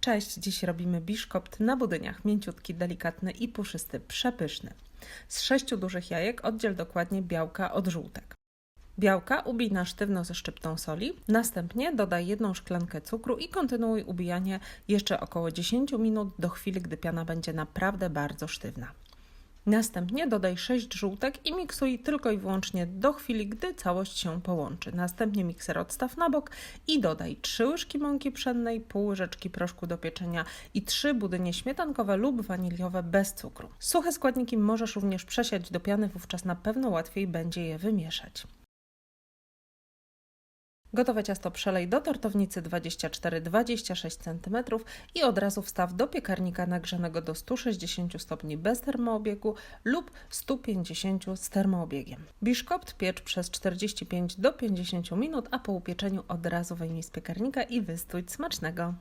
Cześć, dziś robimy biszkopt na budyniach, mięciutki, delikatny i puszysty, przepyszny. Z sześciu dużych jajek oddziel dokładnie białka od żółtek. Białka ubij na sztywno ze szczyptą soli, następnie dodaj jedną szklankę cukru i kontynuuj ubijanie jeszcze około 10 minut do chwili, gdy piana będzie naprawdę bardzo sztywna. Następnie dodaj 6 żółtek i miksuj tylko i wyłącznie do chwili, gdy całość się połączy. Następnie mikser odstaw na bok i dodaj 3 łyżki mąki pszennej, pół łyżeczki proszku do pieczenia i 3 budynie śmietankowe lub waniliowe bez cukru. Suche składniki możesz również przesiać do piany, wówczas na pewno łatwiej będzie je wymieszać. Gotowe ciasto przelej do tortownicy 24-26 cm i od razu wstaw do piekarnika nagrzanego do 160 stopni bez termoobiegu lub 150 z termoobiegiem. Biszkopt piecz przez 45 do 50 minut, a po upieczeniu od razu wyjmij z piekarnika i wystój smacznego.